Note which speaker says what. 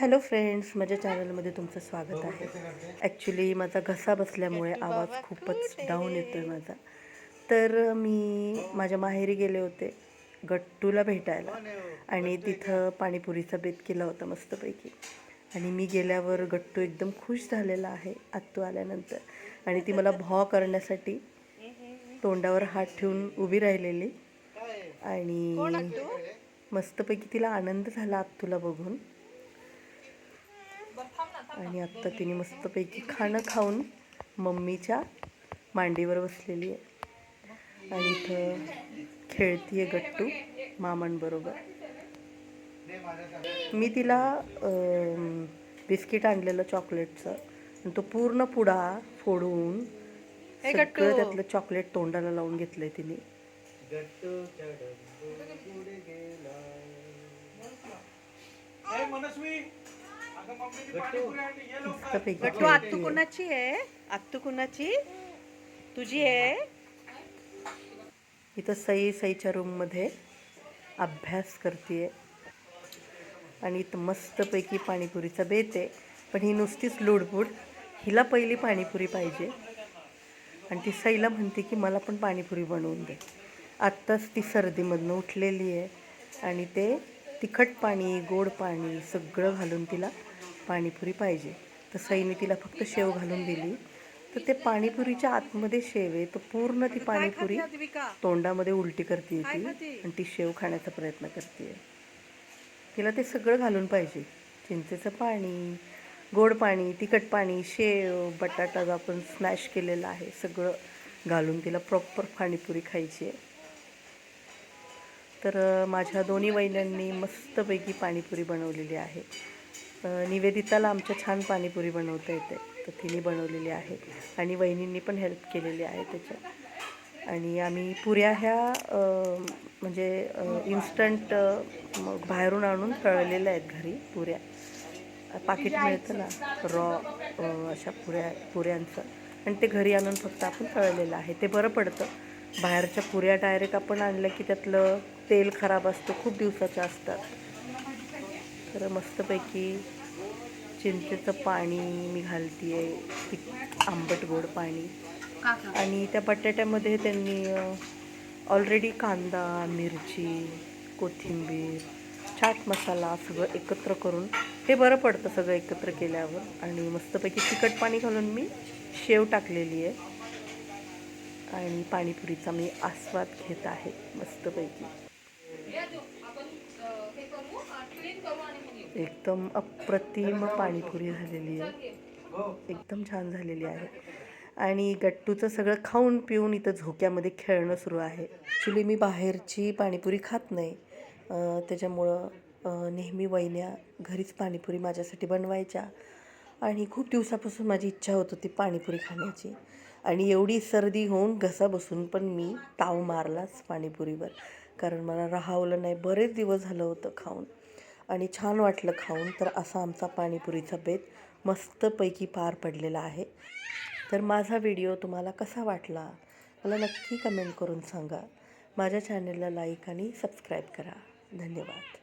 Speaker 1: Hello friends माझ्या चॅनलमध्ये तुमचं स्वागत आहे. ॲक्च्युली माझा घसा बसल्यामुळे आवाज खूपच डाऊन येतो आहे माझा. तर मी माझ्या माहेरी गेले होते गट्टूला भेटायला. आणि तिथं पाणीपुरीचा बेत केला होता मस्तपैकी. आणि मी गेल्यावर गट्टू एकदम खुश झालेला आहे आत्तू आल्यानंतर. आणि ती मला भॉ करण्यासाठी तोंडावर हात ठेवून उभी राहिलेली. आणि मस्तपैकी तिला आनंद झाला आत्तूला बघून. आणि आत्ता तिने मस्तपैकी खाणं खाऊन मम्मीच्या मांडीवर बसलेली आहे. आणि इथं खेळतीये गट्टू मामांबरोबर. मी तिला बिस्किट आणलेलं चॉकलेटचं आणि तो पूर्ण पुडा फोडून सगळं त्यातलं चॉकलेट तोंडाला लावून घेतलंय तिने. मस्तपैकी
Speaker 2: गट्टू आत्तू कुणाची आहे? आत्तू कुणाची? तुझी आहे?
Speaker 1: इथं सई सईच्या रूममध्ये अभ्यास करते आणि इथं मस्तपैकी पाणीपुरीचा बेत आहे. पण ही नुसतीच लुडबुड. हिला पहिली पाणीपुरी पाहिजे. आणि ती सईला म्हणते की मला पण पाणीपुरी बनवून दे. आत्ताच ती सर्दीमधनं उठलेली आहे. आणि ते तिखट पाणी गोड पाणी सगळं घालून तिला पाणीपुरी पाहिजे. तर सईने तिला फक्त शेव घालून दिली. तर ते पाणीपुरीच्या आतमध्ये शेव आहे तर पूर्ण ती पाणीपुरी तोंडामध्ये उलटी करते ती? आणि ती शेव खाण्याचा प्रयत्न करते तिला ते सगळं घालून पाहिजे. चिंचेचं पाणी गोड पाणी तिखट पाणी शेव बटाटा जो आपण स्मॅश केलेला आहे सगळं घालून तिला प्रॉपर पाणीपुरी खायची आहे. तर माझ्या दोन्ही वहिन्यांनी मस्तपैकी पाणीपुरी बनवलेली आहे. निवेदिताला आमच्या छान पाणीपुरी बनवता येते. तर तिने बनवलेली आहे. आणि वहिनींनी पण हेल्प केलेली आहे त्याच्यात आणि आम्ही पुऱ्या ह्या म्हणजे इन्स्टंट मग बाहेरून आणून तळलेल्या आहेत घरी पुऱ्या. पाकिट मिळतं ना रॉ अशा पुऱ्या पुऱ्यांचं. आणि ते घरी आणून फक्त आपण तळलेलं आहे. ते बरं पडतं. बाहेरच्या पुऱ्या डायरेक्ट आपण आणलं की त्यातलं तेल खराब असतं खूप दिवसाच्या असतात तर मस्तपैकी चिंचेचं पाणी मी घालते आंबट गोड पाणी. आणि त्या बटाट्यामध्ये त्यांनी ऑलरेडी कांदा मिरची कोथिंबीर चाट मसाला सगळं एकत्र करून हे बरं पडतं सगळं एकत्र केल्यावर. आणि मस्तपैकी तिखट पाणी घालून मी शेव टाकलेली आहे. आणि पाणीपुरीचा मी आस्वाद घेत आहे मस्तपैकी. एकदम अप्रतिम पाणीपुरी झालेली आहे. एकदम छान झालेली आहे. आणि गट्टूचं सगळं खाऊन पिऊन इथं झोक्यामध्ये खेळणं सुरू आहे. ॲक्च्युली मी बाहेरची पाणीपुरी खात नाही. त्याच्यामुळं नेहमी वहिन्या घरीच पाणीपुरी माझ्यासाठी बनवायच्या. आणि खूप दिवसापासून माझी इच्छा होत होती पाणीपुरी खाण्याची. आणि एवढी सर्दी होऊन घसा बसून पण मी ताव मारलाच पाणीपुरीवर. कारण मला राहावलं नाही. बरेच दिवस झालं होतं खाऊन. आणि छान वाटलं खाऊन तर असा आमचा पाणीपुरीचा बेत मस्तपैकी पार पडलेला आहे. तर माझा व्हिडिओ तुम्हाला कसा वाटला मला नक्की कमेंट करून सांगा. माझ्या चॅनलला लाईक आणि सबस्क्राईब करा. धन्यवाद.